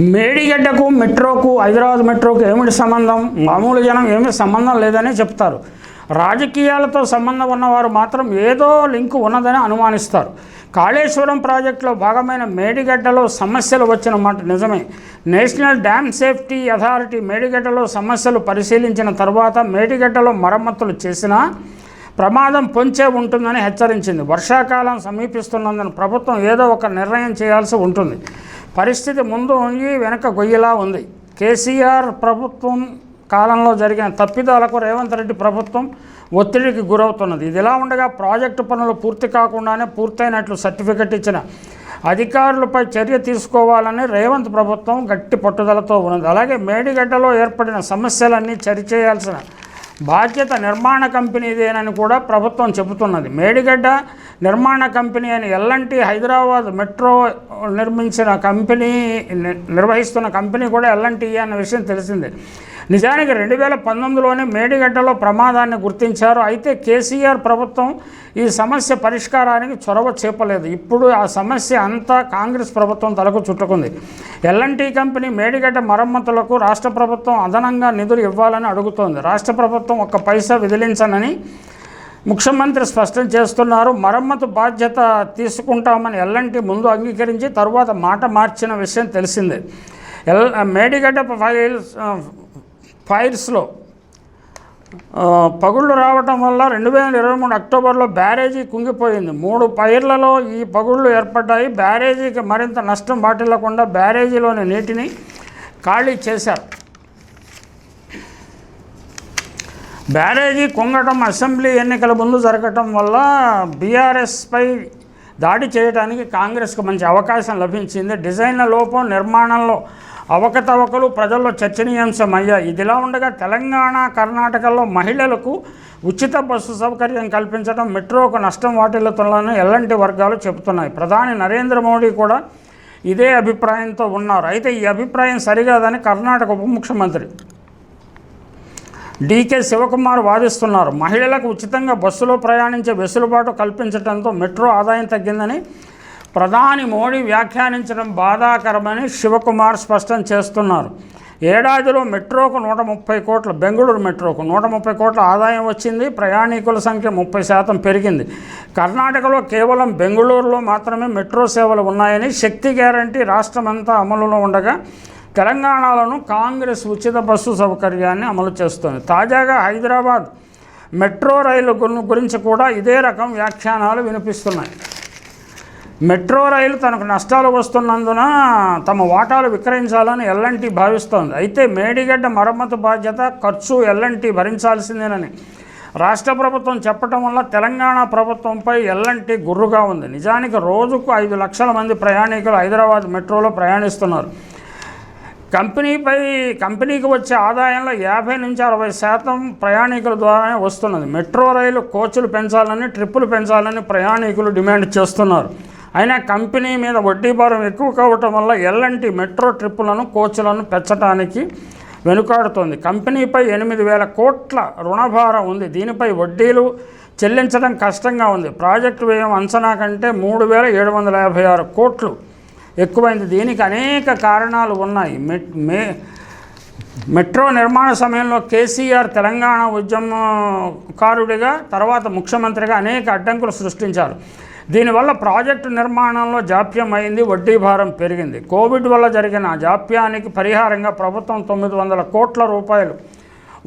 మేడిగడ్డకు మెట్రోకు హైదరాబాద్ మెట్రోకు ఏమిటి సంబంధం? మామూలు జనం ఏమి సంబంధం లేదని చెప్తారు. రాజకీయాలతో సంబంధం ఉన్నవారు మాత్రం ఏదో లింక్ ఉన్నదని అనుమానిస్తారు. కాళేశ్వరం ప్రాజెక్టులో భాగమైన మేడిగడ్డలో సమస్యలు వచ్చిన మాట నిజమే. నేషనల్ డ్యామ్ సేఫ్టీ అథారిటీ మేడిగడ్డలో సమస్యలు పరిశీలించిన తర్వాత మేడిగడ్డలో మరమ్మతులు చేసినా ప్రమాదం పొంచే ఉంటుందని హెచ్చరించింది. వర్షాకాలం సమీపిస్తున్నందున ప్రభుత్వం ఏదో ఒక నిర్ణయం చేయాల్సి ఉంటుంది. పరిస్థితి ముందు ఉంగి వెనక గొయ్యిలా ఉంది. కేసీఆర్ ప్రభుత్వం కాలంలో జరిగిన తప్పిదాలకు రేవంత్ రెడ్డి ప్రభుత్వం ఒత్తిడికి గురవుతున్నది. ఇది ఇలా ఉండగా ప్రాజెక్టు పనులు పూర్తి కాకుండానే పూర్తయినట్లు సర్టిఫికెట్ ఇచ్చిన అధికారులపై చర్య తీసుకోవాలని రేవంత్ ప్రభుత్వం గట్టి పట్టుదలతో ఉన్నది. అలాగే మేడిగడ్డలో ఏర్పడిన సమస్యలన్నీ చరిచేయాల్సిన బాధ్యత నిర్మాణ కంపెనీదేనని కూడా ప్రభుత్వం చెబుతున్నది. మేడిగడ్డ నిర్మాణ కంపెనీ అని ఎల్ఎన్టీ హైదరాబాద్ మెట్రో నిర్మించిన కంపెనీ ని- నిర్వహిస్తున్న కంపెనీ కూడా ఎల్ఎన్టీ అన్న విషయం తెలిసిందే. నిజానికి రెండు వేల పంతొమ్మిదిలోనే మేడిగడ్డలో ప్రమాదాన్ని గుర్తించారు. అయితే కేసీఆర్ ప్రభుత్వం ఈ సమస్య పరిష్కారానికి చొరవ చేపలేదు. ఇప్పుడు ఆ సమస్య అంతా కాంగ్రెస్ ప్రభుత్వం తలకు చుట్టుకుంది. ఎల్ఎన్టీ కంపెనీ మేడిగడ్డ మరమ్మతులకు రాష్ట్ర ప్రభుత్వం అదనంగా నిధులు ఇవ్వాలని అడుగుతోంది. రాష్ట్ర ప్రభుత్వం ఒక్క పైసా విదిలించనని ముఖ్యమంత్రి స్పష్టం చేస్తున్నారు. మరమ్మతు బాధ్యత తీసుకుంటామని ఎల్ఎన్టీ ముందు అంగీకరించి తరువాత మాట మార్చిన విషయం తెలిసిందే. ఎల్ మేడిగడ్డ ఫైల్స్ ఫైర్స్లో పగుళ్ళు రావటం వల్ల రెండు వేల ఇరవై మూడు అక్టోబర్లో బ్యారేజీ కుంగిపోయింది. మూడు పైర్లలో ఈ పగుళ్ళు ఏర్పడ్డాయి. బ్యారేజీకి మరింత నష్టం వాటిల్లకుండా బ్యారేజీలోని నీటిని ఖాళీ చేశారు. బ్యారేజీ కుంగటం అసెంబ్లీ ఎన్నికల ముందు జరగటం వల్ల బీఆర్ఎస్పై దాడి చేయడానికి కాంగ్రెస్కు మంచి అవకాశం లభించింది. డిజైన్ల లోపం నిర్మాణంలో అవకతవకలు ప్రజల్లో చర్చనీయాంశం అయ్యాయి. ఇదిలా ఉండగా తెలంగాణ కర్ణాటకలో మహిళలకు ఉచిత బస్సు సౌకర్యం కల్పించడం మెట్రోకు నష్టం వాటిల్లుతుందని ఎలాంటి వర్గాలు చెబుతున్నాయి. ప్రధాని నరేంద్ర మోడీ కూడా ఇదే అభిప్రాయంతో ఉన్నారు. అయితే ఈ అభిప్రాయం సరికాదని కర్ణాటక ఉప ముఖ్యమంత్రి డీకే శివకుమార్ వాదిస్తున్నారు. మహిళలకు ఉచితంగా బస్సులో ప్రయాణించే వెసులుబాటు కల్పించడంతో మెట్రో ఆదాయం తగ్గిందని ప్రధాని మోడీ వ్యాఖ్యానించడం బాధాకరమని శివకుమార్ స్పష్టం చేస్తున్నారు. ఏడాదిలో మెట్రోకు నూట ముప్పై కోట్ల బెంగళూరు మెట్రోకు నూట ముప్పై కోట్ల ఆదాయం వచ్చింది. ప్రయాణికుల సంఖ్య ముప్పై శాతం పెరిగింది. కర్ణాటకలో కేవలం బెంగళూరులో మాత్రమే మెట్రో సేవలు ఉన్నాయని శక్తి గ్యారంటీ రాష్ట్రమంతా అమలులో ఉండగా తెలంగాణలోను కాంగ్రెస్ ఉచిత బస్సు సౌకర్యాన్ని అమలు చేస్తుంది. తాజాగా హైదరాబాద్ మెట్రో రైలు గురించి కూడా ఇదే రకం వ్యాఖ్యానాలు వినిపిస్తున్నాయి. మెట్రో రైలు తనకు నష్టాలు వస్తున్నందున తమ వాటాలు విక్రయించాలని ఎల్ఎన్టీ భావిస్తోంది. అయితే మేడిగడ్డ మరమ్మతు బాధ్యత ఖర్చు ఎల్ఎన్టీ భరించాల్సిందేనని రాష్ట్ర ప్రభుత్వం చెప్పటం వల్ల తెలంగాణ ప్రభుత్వంపై ఎల్ఎన్టీ గుర్రుగా ఉంది. నిజానికి రోజుకు ఐదు లక్షల మంది ప్రయాణికులు హైదరాబాద్ మెట్రోలో ప్రయాణిస్తున్నారు. కంపెనీపై కంపెనీకి వచ్చే ఆదాయంలో యాభై నుంచి అరవై శాతం ప్రయాణికుల ద్వారానే వస్తున్నది. మెట్రో రైలు కోచ్లు పెంచాలని ట్రిప్పులు పెంచాలని ప్రయాణికులు డిమాండ్ చేస్తున్నారు. అయినా కంపెనీ మీద వడ్డీ భారం ఎక్కువ కావటం వల్ల ఎల్ఎన్టీ మెట్రో ట్రిప్పులను కోచ్లను పెంచడానికి వెనుకాడుతోంది. కంపెనీపై ఎనిమిది వేల కోట్ల రుణభారం ఉంది. దీనిపై వడ్డీలు చెల్లించడం కష్టంగా ఉంది. ప్రాజెక్టు వ్యయం అంచనా కంటే మూడు వేల ఏడు వందల యాభై ఆరు కోట్లు ఎక్కువైంది. దీనికి అనేక కారణాలు ఉన్నాయి. మెట్ మే మెట్రో నిర్మాణ సమయంలో కేసీఆర్ తెలంగాణ ఉద్యమకారుడిగా తర్వాత ముఖ్యమంత్రిగా అనేక అడ్డంకులు సృష్టించారు. దీనివల్ల ప్రాజెక్టు నిర్మాణంలో జాప్యం అయింది వడ్డీ భారం పెరిగింది. కోవిడ్ వల్ల జరిగిన జాప్యానికి పరిహారంగా ప్రభుత్వం తొమ్మిది వందల కోట్ల రూపాయలు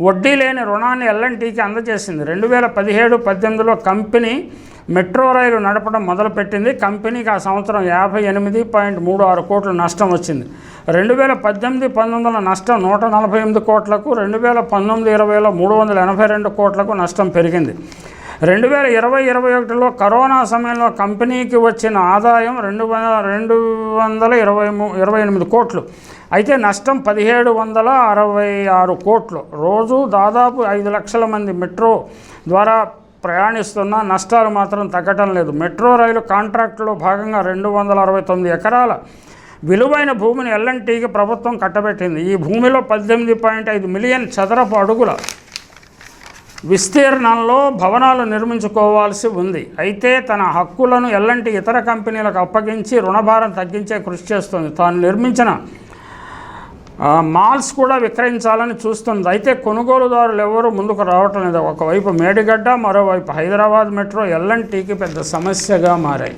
వడ్డీ లేని రుణాన్ని ఎల్ఎన్టీకి అందజేసింది. రెండు వేల పదిహేడు పద్దెనిమిదిలో కంపెనీ మెట్రో రైలు నడపడం మొదలుపెట్టింది. కంపెనీకి ఆ సంవత్సరం యాభై ఎనిమిది పాయింట్ మూడు ఆరు కోట్ల నష్టం వచ్చింది. రెండు వేల పద్దెనిమిది పంతొమ్మిదిలో నష్టం నూట నలభై ఎనిమిది కోట్లకు రెండు వేల పంతొమ్మిది ఇరవైలో మూడు వందల ఎనభై రెండు కోట్లకు నష్టం పెరిగింది. రెండు వేల ఇరవై ఇరవై ఒకటిలో కరోనా సమయంలో కంపెనీకి వచ్చిన ఆదాయం రెండు వందల రెండు వందల ఇరవై ఇరవై ఎనిమిది కోట్లు. అయితే నష్టం పదిహేడు వందల అరవై ఆరు కోట్లు. రోజు దాదాపు ఐదు లక్షల మంది మెట్రో ద్వారా ప్రయాణిస్తున్న నష్టాలు మాత్రం తగ్గటం లేదు. మెట్రో రైలు కాంట్రాక్టులో భాగంగా రెండు వందల అరవై తొమ్మిది ఎకరాల విలువైన భూమిని ఎల్ఎన్టీకి ప్రభుత్వం కట్టబెట్టింది. ఈ భూమిలో పద్దెనిమిది పాయింట్ ఐదు మిలియన్ చదరపు అడుగుల విస్తీర్ణంలో భవనాలు నిర్మించుకోవాల్సి ఉంది. అయితే తన హక్కులను ఎల్లంటి ఇతర కంపెనీలకు అప్పగించి రుణభారం తగ్గించే కృషి చేస్తుంది. తాను నిర్మించిన మాల్స్ కూడా విక్రయించాలని చూస్తుంది. అయితే కొనుగోలుదారులు ఎవరు ముందుకు రావటం లేదు. ఒకవైపు మేడిగడ్డ మరోవైపు హైదరాబాద్ మెట్రో ఎల్ఎన్టీకి పెద్ద సమస్యగా మారాయి.